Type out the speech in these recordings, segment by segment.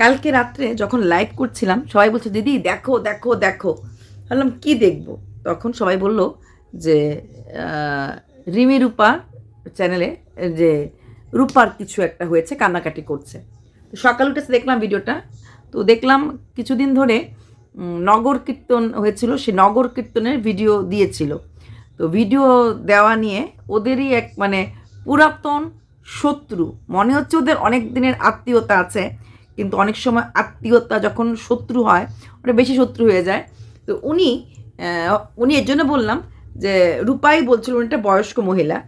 কালকে রাত্রে যখন লাইভ করছিলাম, সবাই বলছে, দিদি, দেখো দেখো দেখো। ভাবলাম, কি দেখব? তখন সবাই বলল যে রিমি রূপা চ্যানেলে যে, রূপার কিছু একটা হয়েছে, কান্নাকাটি করছে। তো সকাল উঠেছে, দেখলাম ভিডিওটা। তো দেখলাম কিছুদিন ধরে নগর কীর্তন হয়েছিল, সে নগর কীর্তনের ভিডিও দিয়েছিল। তো ভিডিও দেওয়া নিয়ে ওদেরই এক মানে পুরাতন শত্রু, মনে হচ্ছে ওদের অনেক দিনের আত্মীয়তা আছে কিন্তু অনেক সময় আত্মীয়তা যখন শত্রু হয়, ওটা বেশি শত্রু হয়ে যায়। তো উনি উনি এর জন্য বললাম যে, রূপাই বলছিল উনি একটা বয়স্ক মহিলা।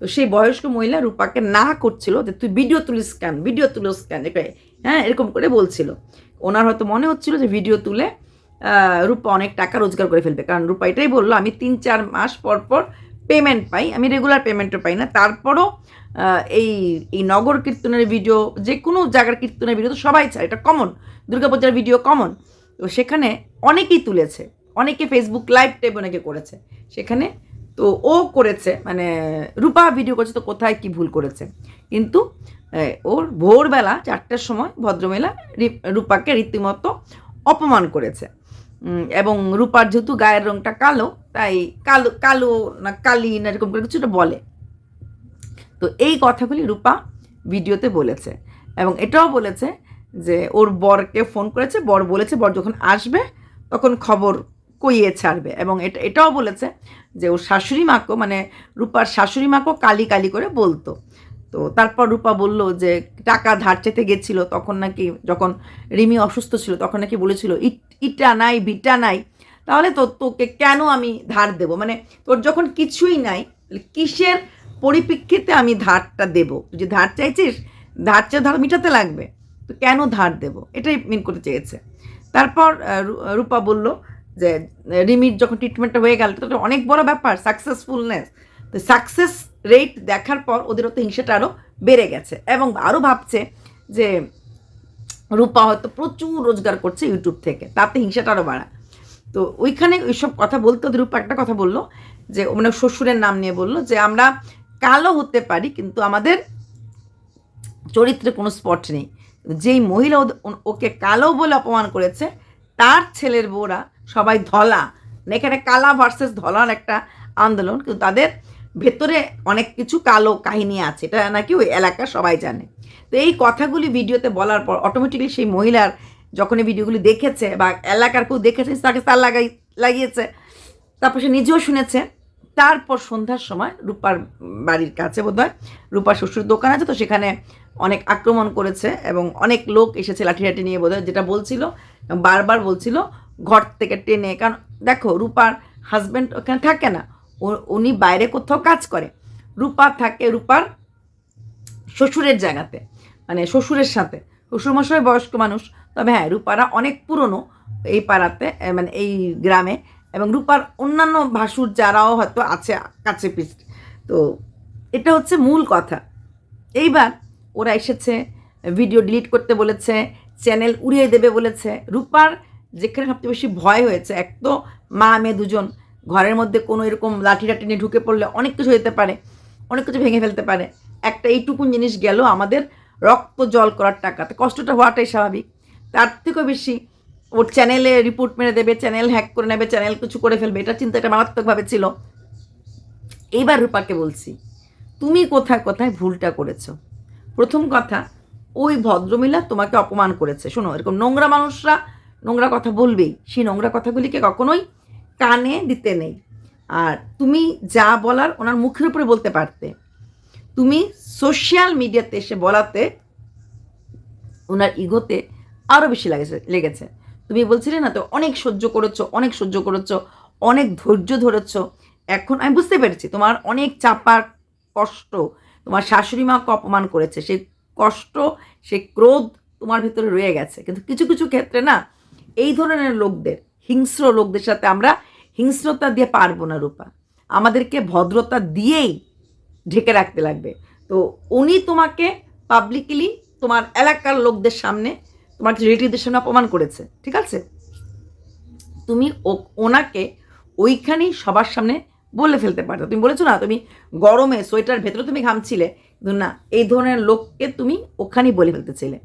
তো সেই বয়স্ক মহিলা রূপাকে না করছিল যে, তুই ভিডিও তুলিস কেন? ভিডিও তুলিস কেন? হ্যাঁ এরকম করে বলছিল। ওনার হয়তো মনে হচ্ছিল যে ভিডিও তুলে রূপা অনেক টাকা রোজগার করে ফেলবে। কারণ রূপা এটাই বলল, আমি তিন, চার মাস পর পর পেমেন্ট পাই, আমি রেগুলার পেমেন্টও পাই না। তারপরও এই এই নগর কীর্তনের ভিডিও যে কোনো জায়গার কীর্তনের ভিডিও তো সবাই চায়, এটা কমন দুর্গাপূজার ভিডিও কমন তো সেখানে অনেকেই তুলেছে। অনেকে ফেসবুক লাইভ টাইপ অনেকে করেছে। সেখানে তো ও করেছে মানে রূপা ভিডিও করছে, তো কোথায় কি ভুল করেছে। কিন্তু ওর ভোরবেলা চারটের সময় ভদ্রমেলা রূপাকে রীতিমতো অপমান করেছে। এবং রূপার যেহেতু গায়ের রংটা কালো, তাই কালো কালো না, কালি না এরকম করে কিছুটা বলে। তো এই কথাগুলি রূপা ভিডিওতে বলেছে এবং এটাও বলেছে যে ওর বরকে ফোন করেছে, বর বলেছে, বর যখন আসবে তখন খবর কইয়ে ছাড়বে এবং এটা, এটাও বলেছে যে ওর শাশুড়ি মাকেও মানে রূপার শাশুড়ি মাকেও কালি কালি করে বলতো। তো তারপর রূপা বলল যে, টাকা ধার চেতে গেছিল, তখন নাকি যখন রিমি অসুস্থ ছিল, তখন নাকি বলেছিল, ইট, ইটা নাই বিটা নাই, তাহলে তো তোকে কেন আমি ধার দেব? মানে তোর যখন কিছুই নাই কিসের পরিপ্রেক্ষিতে আমি ধারটা দেব? তুই যে ধার চাইছিস, ধার চেয়ে ধার মিটাতে লাগবে, তো কেন ধার দেব? এটাই মিন করতে চেয়েছে। তারপর রূপা বলল যে, রিমির যখন ট্রিটমেন্টটা হয়ে গেল তো অনেক বড় ব্যাপার সাকসেসফুলনেস তো সাকসেস রেট দেখার পর ওদের তো হিংসাটা আরও বেড়ে গেছে এবং আরও ভাবছে যে রূপা হয়তো প্রচুর রোজগার করছে ইউটিউব থেকে, তাতে হিংসাটা আরও বাড়া তো ওইখানে ওইসব কথা বলতে ওদের রূপা একটা কথা বলল যে মানে শ্বশুরের নাম নিয়ে বলল যে, আমরা কালো হতে পারি, কিন্তু আমাদের চরিত্রে কোনো স্পট নেই। যেই মহিলা ওকে কালো বলে অপমান করেছে, তার ছেলের বউরা সবাই ধলা। মানে এখানে কালা ভার্সেস ধলার একটা আন্দোলন, কিন্তু তাদের ভেতরে অনেক কিছু কালো কাহিনী আছে। এটা নাকি ওই এলাকার সবাই জানে। তো এই কথাগুলি ভিডিওতে বলার পর অটোমেটিকলি সেই মহিলার যখন এই ভিডিওগুলি দেখেছে বা এলাকার কেউ দেখেছে তাকে তার লাগাই, লাগিয়েছে। তারপর সে নিজেও শুনেছে। তারপর সন্ধ্যার সময় রূপার বাড়ির কাছে বোধহয়, রূপার শ্বশুর দোকান আছে, তো সেখানে অনেক আক্রমণ করেছে এবং অনেক লোক এসেছে লাঠিহাটি নিয়ে বোধহয় যেটা বলছিল, বারবার বলছিল, ঘর থেকে টেনে। কারণ দেখো, রূপার হাজব্যান্ড ওখানে থাকে না। উনি বাইরে কোথাও কাজ করে। রূপা থাকে রূপার শ্বশুরের জায়গাতে মানে শ্বশুরের সাথে। শ্বশুরমশাই বয়স্ক মানুষ, তবে হ্যাঁ রূপারা অনেক পুরনো এই পাড়াতে মানে এই গ্রামে, এবং রূপার অন্যান্য ভাসুর যারাও হয়তো আছে কাছে পিছ। তো এটা হচ্ছে মূল কথা। এইবার ওরা এসেছে, ভিডিও ডিলিট করতে বলেছে, চ্যানেল উড়িয়ে দেবে বলেছে। রূপার যেখানে সবচেয়ে বেশি ভয় হয়েছে, এক তো মা মেয়ে দুজন ঘরের মধ্যে কোনো এরকম লাঠি টাঠি নিয়ে ঢুকে পড়লে অনেক কিছু হতে পারে, অনেক কিছু ভেঙে ফেলতে পারে। একটা এইটুকুন জিনিস গেল আমাদের রক্ত জল করার টাকাতে। কষ্টটা হওয়াটাই স্বাভাবিক। তার থেকেও বেশি ওর চ্যানেলে রিপোর্ট মেরে দেবে, চ্যানেল হ্যাক করে নেবে, চ্যানেল কিছু করে ফেলবে, এটা চিন্তাটা মারাত্মকভাবে ছিল। এইবার রূপাকে বলছি, তুমি কোথায় কোথায় ভুলটা করেছ? প্রথম কথা, ওই ভদ্রমিলা তোমাকে অপমান করেছে। শোনো, এরকম নোংরা মানুষরা, নোংরা কথা বলবেই। সেই নোংরা কথাগুলিকে কখনোই কানে দিতে নেই। আর তুমি যা বলার ওনার মুখের উপরে বলতে পারতে। তুমি সোশ্যাল মিডিয়াতে এসে বলাতে ওনার ইগোতে আরও বেশি লাগেছে, লেগেছে। তুমি বলছিলে না তো, অনেক সহ্য করেছ, অনেক সহ্য করেছ, অনেক ধৈর্য ধরেছো। এখন আমি বুঝতে পেরেছি, তোমার অনেক চাপার কষ্ট, তোমার শাশুড়ি মাকে অপমান করেছে, সেই কষ্ট, সেই ক্রোধ তোমার ভিতরে রয়ে গেছে। কিন্তু কিছু কিছু ক্ষেত্রে না, এই ধরনের লোকদের হিংস্র লোকদের সাথে আমরা হিংস্রতা দিয়ে পারব না, রূপা। আমাদেরকে ভদ্রতা দিয়েই ঢেকে রাখতে লাগবে। তো উনি তোমাকে পাবলিকলি তোমার এলাকার লোকদের সামনে তোমার রিলেটিভদের সামনে অপমান করেছে, ঠিক আছে? তুমি ও- ওনাকে ওইখানেই সবার সামনে বলে ফেলতে পারতো তুমি বলেছ না, তুমি গরমে সোয়েটার ভেতরে তুমি ঘামছিলে? কিন্তু না, এই ধরনের লোককে তুমি ওখানেই বলে ফেলতেছিলে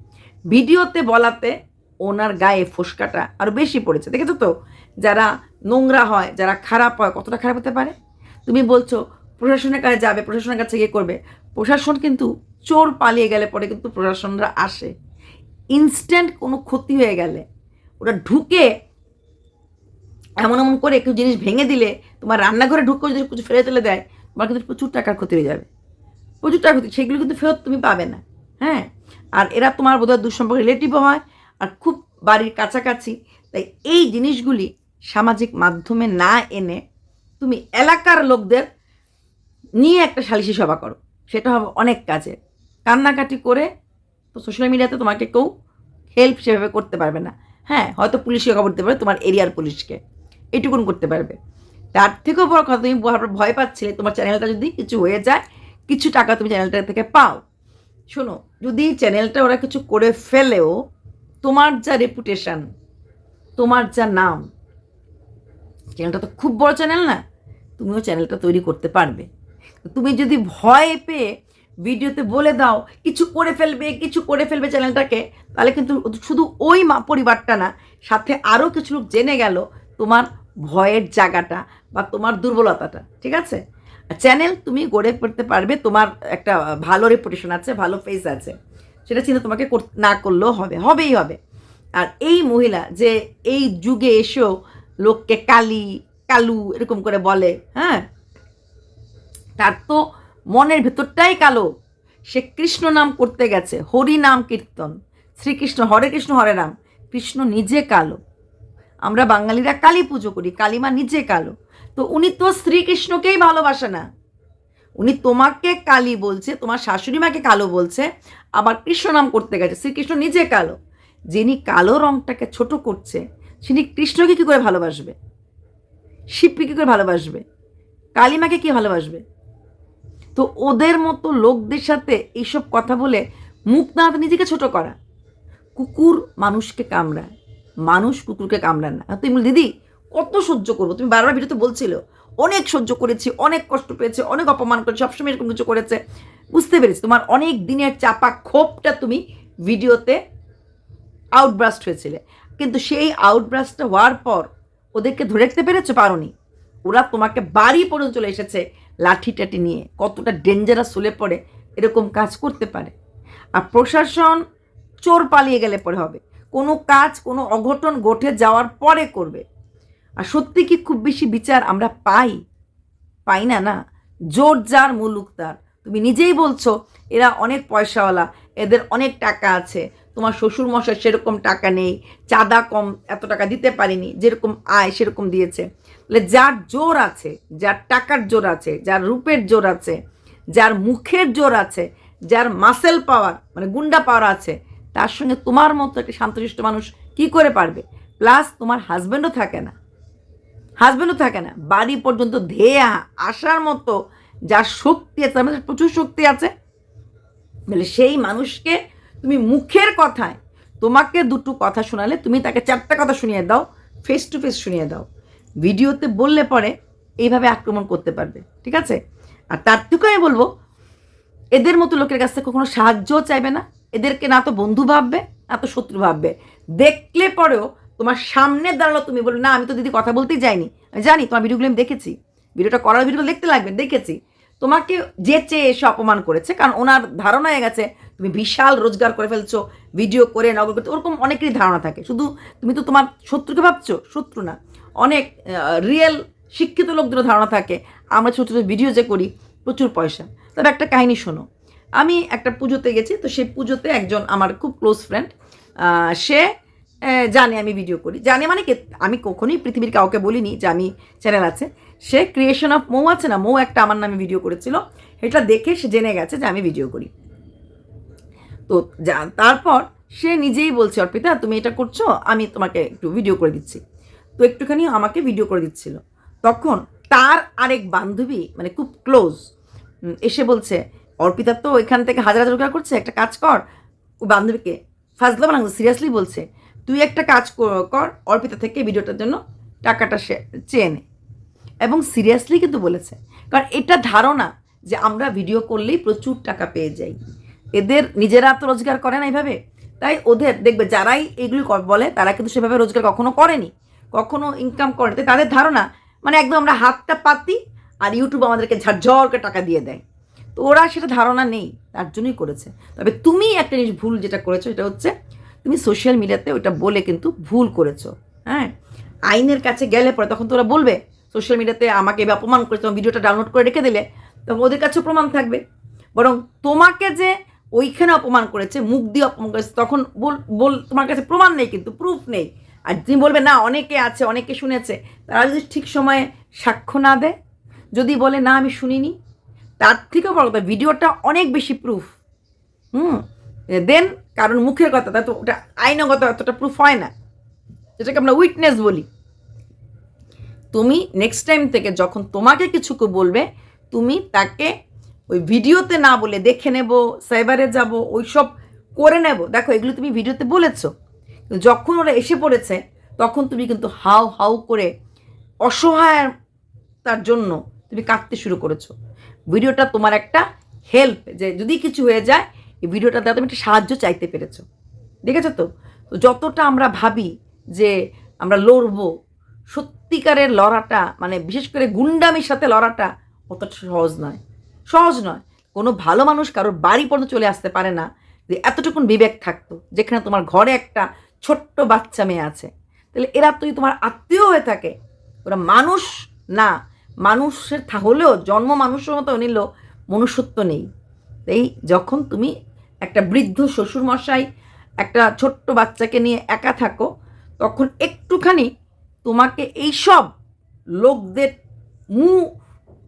ভিডিওতে বলাতে ওনার গায়ে ফোসকাটা আরও বেশি পড়েছে। দেখেছ তো? যারা নোংরা হয়, যারা খারাপ হয়, কতটা খারাপ হতে পারে? তুমি বলছো, প্রশাসনের কাছে যাবে, প্রশাসনের কাছে গিয়ে করবে। প্রশাসন কিন্তু চোর পালিয়ে গেলে পরে কিন্তু প্রশাসনরা আসে। ইনস্ট্যান্ট কোনো ক্ষতি হয়ে গেলে, ওরা ঢুকে এমন এমন করে একটু জিনিস ভেঙে দিলে, তোমার রান্নাঘরে ঢুকে যদি কিছু ফেলে তুলে দেয়, তোমার কিন্তু প্রচুর টাকার ক্ষতি হয়ে যাবে। প্রচুর টাকা ক্ষতি, সেগুলো কিন্তু ফেরত তুমি পাবে না। হ্যাঁ? আর এরা তোমার বোধহয় দুঃসম্পর্ক রিলেটিভও হয় আর খুব বাড়ির কাছাকাছি, তাই এই জিনিসগুলি সামাজিক মাধ্যমে না এনে তুমি এলাকার লোকদের নিয়ে একটা সালিশি সভা করো। সেটা হবে অনেক কাজে। কান্নাকাটি করে তো সোশ্যাল মিডিয়াতে তোমাকে কেউ হেল্প সেভাবে করতে পারবে না। হ্যাঁ হয়তো পুলিশকে খবর দিতে পারবে তোমার এরিয়ার পুলিশকে এটুকুন করতে পারবে। তার থেকেও বড় কথা, তুমি ভয় পাচ্ছিলে, তোমার চ্যানেলটা যদি কিছু হয়ে যায়, কিছু টাকা তুমি চ্যানেলটা থেকে পাও। শোনো, যদি চ্যানেলটা ওরা কিছু করে ফেলেও তোমার যা রেপুটেশন তোমার যা নাম চ্যানেলটা তো খুব বড় চ্যানেল না, তুমিও চ্যানেলটা তৈরি করতে পারবে। তুমি যদি ভয় পেয়ে ভিডিওতে বলে দাও, কিছু করে ফেলবে, কিছু করে ফেলবে চ্যানেলটাকে তাহলে কিন্তু শুধু ওই মা পরিবারটা না, সাথে আরও কিছু লোক জেনে গেল তোমার ভয়ের জায়গাটা বা তোমার দুর্বলতাটা, ঠিক আছে? চ্যানেল তুমি গড়ে পড়তে পারবে, তোমার একটা ভালো রেপুটেশন আছে, ভালো ফেস আছে। সেটা চিন্তা তোমাকে না করলেও হবে, হবেই হবে। আর এই মহিলা যে এই যুগে এসেও লোককে কালি, কালু এরকম করে বলে হ্যাঁ? তার তো মনের ভেতরটাই কালো। সে কৃষ্ণ নাম করতে গেছে, হরি নাম কীর্তন। শ্রীকৃষ্ণ, হরে কৃষ্ণ, হরে রাম, কৃষ্ণ নিজে কালো। আমরা বাঙালিরা কালী পুজো করি, কালীমা নিজে কালো। তো উনি তো শ্রীকৃষ্ণকেই ভালোবাসে না। তোমাকে কালী বলছে, তোমার শাশুড়ি মাকে কালো বলছে, আবার কৃষ্ণ নাম করতে গেছে, শ্রীকৃষ্ণ নিজে কালো। যিনি কালো রংটাকে ছোট করছে, তিনি কৃষ্ণকে কী করে ভালোবাসবে? শিবকে কী করে ভালোবাসবে? কালিমাকে কী ভালোবাসবে? তো ওদের মতো লোকদের সাথে এইসব কথা বলে মুখ না নিজেকে ছোট করা। কুকুর মানুষকে কামড়ায়, মানুষ কুকুরকে কামড়ায় না। তুমি দিদি, কত সহ্য করব? তুমি বারবার ভিডিওতে বলছিল অনেক সহ্য করেছি, অনেক কষ্ট পেয়েছে, অনেক অপমান করেছে, সবসময় এরকম কিছু করেছে। বুঝতে পেরেছি, তোমার অনেক দিনের চাপা ক্ষোভটা তুমি ভিডিওতে আউটব্রাস্ট হয়েছিলে। কিন্তু সেই আউটব্রাস্টটা হওয়ার পর ওদেরকে ধরে রাখতে পেরেছ? পারোনি। ওরা তোমাকে বাড়ি পর্যন্ত চলে এসেছে লাঠি টাটি নিয়ে। কতটা ডেঞ্জারাস হলে পড়ে এরকম কাজ করতে পারে। আর প্রশাসন চোর পালিয়ে গেলে পরে হবে। কোনো কাজ, কোনো অঘটন ঘটে যাওয়ার পরে করবে। সত্যি কি খুব বেশি বিচার আমরা পাই? পাই না না। জোর যার মুলুক তার। তুমি নিজেই বলছো, এরা অনেক পয়সাওয়ালা, এদের অনেক টাকা আছে। তোমার শ্বশুর মশাই সেরকম টাকা নেই, চাঁদা কম এত টাকা দিতে পারিনি, যেরকম আয় সেরকম দিয়েছে। তাহলে যার জোর আছে, যার টাকার জোর আছে, যার রূপের জোর আছে, যার মুখের জোর আছে, যার মাসেল পাওয়ার মানে গুন্ডা পাওয়ার আছে, তার সঙ্গে তোমার মতো একটা শান্তশিষ্ট মানুষ কি করে পারবে? প্লাস তোমার হাজব্যান্ডও থাকে না। হাজব্যান্ডও থাকে না, বাড়ি পর্যন্ত ধেয়ে আসার মতো যার শক্তি আছে, তার মধ্যে প্রচুর শক্তি আছে। বলে সেই মানুষকে তুমি মুখের কথায় তোমাকে দুটো কথা শোনালে তুমি তাকে চারটা কথা শুনিয়ে দাও ফেস টু ফেস শুনিয়ে দাও। ভিডিওতে বললে পরে এইভাবে আক্রমণ করতে পারবে, ঠিক আছে? আর তার থেকেও আমি বলব, এদের মতো লোকের কাছ থেকে কখনো সাহায্যও চাইবে না, এদেরকে না তো বন্ধু ভাববে, না তো শত্রু ভাববে। দেখলে পরেও তোমার সামনে দাঁড়াল তুমি। বলো না, আমি তো দিদি কথা বলতেই যাইনি। আমি জানি, তোমার ভিডিওগুলো আমি দেখেছি। ভিডিওটা করার ভিডিও দেখতে লাগবে, দেখেছি। তোমাকে যে চেয়ে এসে অপমান করেছে, কারণ ওনার ধারণা হয়ে গেছে, তুমি বিশাল রোজগার করে ফেলছো ভিডিও করে নগর করতে ওরকম অনেকেরই ধারণা থাকে। শুধু তুমি তো তোমার শত্রুকে ভাবছ, শত্রু না। অনেক রিয়েল শিক্ষিত লোকদেরও ধারণা থাকে, আমরা ছোটো ছোটো ভিডিও যে করি, প্রচুর পয়সা। তবে একটা কাহিনী শোনো। আমি একটা পুজোতে গেছি, তো সেই পুজোতে একজন আমার খুব ক্লোজ ফ্রেন্ড সে জানে আমি ভিডিও করি। জানে মানে আমি কখনোই পৃথিবীর কাউকে বলিনি যে আমি চ্যানেল আছে। সে ক্রিয়েশন অফ মৌ আছে না? মৌ একটা আমার নামে ভিডিও করেছিল। এটা দেখে সে জেনে গেছে যে আমি ভিডিও করি। তো তারপর সে নিজেই বলছে, অর্পিতা, তুমি এটা করছ? আমি তোমাকে একটু ভিডিও করে দিচ্ছি। তো একটুখানি আমাকে ভিডিও করে দিচ্ছিল। তখন তার আরেক বান্ধবী মানে খুব ক্লোজ এসে বলছে, অর্পিতা তো এখান থেকে হাজার হাজার করছে, একটা কাজ কর। ওই বান্ধবীকে ফাজলা বানাং সিরিয়াসলি বলছে তুই একটা কাজ কর- অর্পিতা থেকে ভিডিওটার জন্য টাকাটা সে চেয়ে নে। এবং সিরিয়াসলি কিন্তু বলেছে। কারণ এটা ধারণা যে আমরা ভিডিও করলেই প্রচুর টাকা পেয়ে যাই। এদের নিজেরা তো রোজগার করে না এইভাবে। তাই ওদের দেখবে যারাই এগুলি বলে তারা কিন্তু সেভাবে রোজগার কখনো করেনি। কখনো ইনকাম করে তাই তাদের ধারণা মানে একদম আমরা হাতটা পাতি আর ইউটিউব আমাদেরকে ঝরঝর করে টাকা দিয়ে দেয়। তো ওরা সেটা ধারণা নেই, তার জন্যই করেছে। তবে তুমি একটা জিনিস ভুল যেটা করেছ, সেটা হচ্ছে তুমি সোশ্যাল মিডিয়াতে ওইটা বলে কিন্তু ভুল করেছ হ্যাঁ? আইনের কাছে গেলে পরে তখন তোরা বলবে সোশ্যাল মিডিয়াতে আমাকে এবার অপমান করেছে, তোমার ভিডিওটা ডাউনলোড করে রেখে দিলে, তখন ওদের কাছেও প্রমাণ থাকবে। বরং তোমাকে যে ওইখানে অপমান করেছে, মুখ দিয়ে অপমান করেছে, তখন বল বল, তোমার কাছে প্রমাণ নেই কিন্তু প্রুফ নেই। আর তুমি বলবে, না, অনেকে আছে, অনেকে শুনেছে। তারা যদি ঠিক সময়ে সাক্ষ্য না দেয়, যদি বলে, না, আমি শুনিনি, তার থেকেও বড় ভিডিওটা অনেক বেশি প্রুফ হুম? দেন কারণ মুখের কথা তা তো ওটা আইনগত এতটা প্রুফ হয় না। যেটাকে আমরা উইটনেস বলি। তুমি নেক্সট টাইম থেকে যখন তোমাকে কিছু বলবে, তুমি তাকে ওই ভিডিওতে না বলে দেখে নেব সাইবারে যাব ওই সব করে নেব। দেখো, এগুলো তুমি ভিডিওতে বলেছ। যখন ওরা এসে পড়েছে, তখন তুমি কিন্তু হাউ হাউ করে অসহায় তার জন্য তুমি কাঁদতে শুরু করেছ। ভিডিওটা তোমার একটা হেল্প যে যদি কিছু হয়ে যায় এই ভিডিওটা দ্বারা তুমি একটা সাহায্য চাইতে পেরেছ। দেখেছ তো? তো যতটা আমরা ভাবি যে আমরা লড়বো, সত্যিকারের লড়াটা মানে বিশেষ করে গুন্ডামির সাথে লড়াটা অতটা সহজ নয়। সহজ নয়। কোনো ভালো মানুষ কারোর বাড়ি পর্যন্ত চলে আসতে পারে না, যে এতটুকুন বিবেক থাকতো, যেখানে তোমার ঘরে একটা ছোট্ট বাচ্চা মেয়ে আছে। তাহলে এরা তুই তোমার আত্মীয় হয়ে থাকে। ওরা মানুষ না। মানুষের হলেও জন্ম মানুষের মতো নিলেও মনুষ্যত্ব নেই। এই যখন তুমি একটা বৃদ্ধ শ্বশুরমশাই, একটা ছোট্ট বাচ্চাকে নিয়ে একা থাকো, তখন একটুখানি তোমাকে এইসব লোকদের মু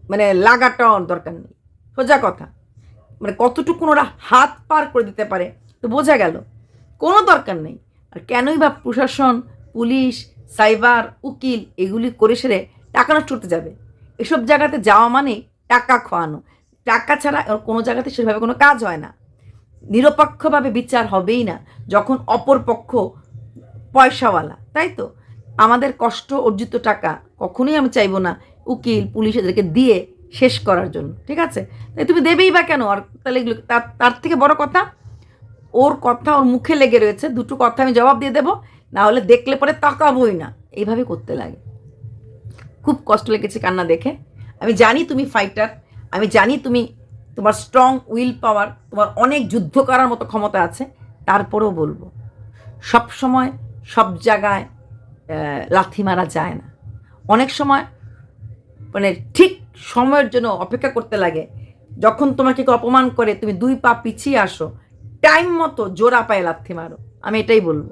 মানে লাগাটা দরকার নেই। সোজা কথা। মানে কতটুকু ওরা হাত পার করে দিতে পারে, তো বোঝা গেল। কোনো দরকার নেই। আর কেনই বা প্রশাসন, পুলিশ, সাইবার, উকিল এগুলি করে সেরে টাকা নষ্ট করতে যাবে? এসব জায়গাতে যাওয়া মানে টাকা খোয়ানো। টাকা ছাড়া কোনো জায়গাতে সেভাবে কোনো কাজ হয় না। নিরপেক্ষভাবে বিচার হবেই না যখন অপর পক্ষ পয়সাওয়ালা, তাই তো? আমাদের কষ্ট অর্জিত টাকা কখনোই আমি চাইব না উকিল, পুলিশ এদেরকে দিয়ে শেষ করার জন্য, ঠিক আছে? তাই তুমি দেবেই বা কেন? আর তাহলে এগুলো তার তার থেকে বড় কথা, ওর কথা ওর মুখে লেগে রয়েছে, দুটো কথা আমি জবাব দিয়ে দেবো, না হলে দেখলে পরে তাকাবোই না। এইভাবে করতে লাগে। খুব কষ্ট লেগেছে কান্না দেখে। আমি জানি তুমি ফাইটার আমি জানি তুমি তোমার স্ট্রং উইল পাওয়ার তোমার অনেক যুদ্ধ করার মতো ক্ষমতা আছে, তারপরেও বলব, সব সময় সব জায়গায় লাথি মারা যায় না। অনেক সময় মানে ঠিক সময়ের জন্য অপেক্ষা করতে লাগে, যখন তোমাকে অপমান করে, তুমি দুই পা পিছিয়ে আসো টাইম মতো জোড়া পায়ে লাথি মারো, আমি এটাই বলব।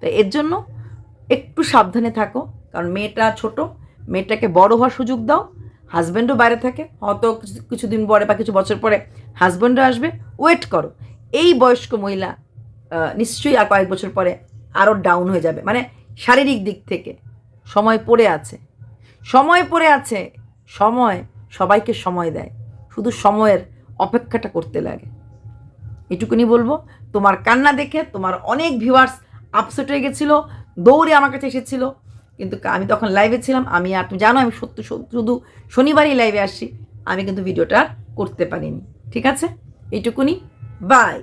তো এর জন্য একটু সাবধানে থাকো, কারণ মেয়েটা ছোট, মেয়েটাকে বড় হওয়ার সুযোগ দাও হাজব্যান্ডও বাইরে থাকে, হয়তো কিছু- কিছুদিন পরে বা কিছু বছর পরে হাজব্যান্ডও আসবে। ওয়েট করো, এই বয়স্ক মহিলা নিশ্চয়ই আর কয়েক বছর পরে আরও ডাউন হয়ে যাবে। মানে শারীরিক দিক থেকে সময় পড়ে আছে। সময় পড়ে আছে, সময় সবাইকে সময় দেয়। শুধু সময়ের অপেক্ষাটা করতে লাগে। এটুকুনি বলব, তোমার কান্না দেখে তোমার অনেক ভিউয়ার্স আপসেট হয়ে গেছিল, দৌড়ে আমার কাছে এসেছিল। কিন্তু আমি তখন লাইভে ছিলাম, আমি আর তুমি জানো, আমি সত্য শুধু শনিবারই লাইভে আসি, আমি কিন্তু ভিডিওটা করতে পারিনি, ঠিক আছে? এইটুকুনি বাই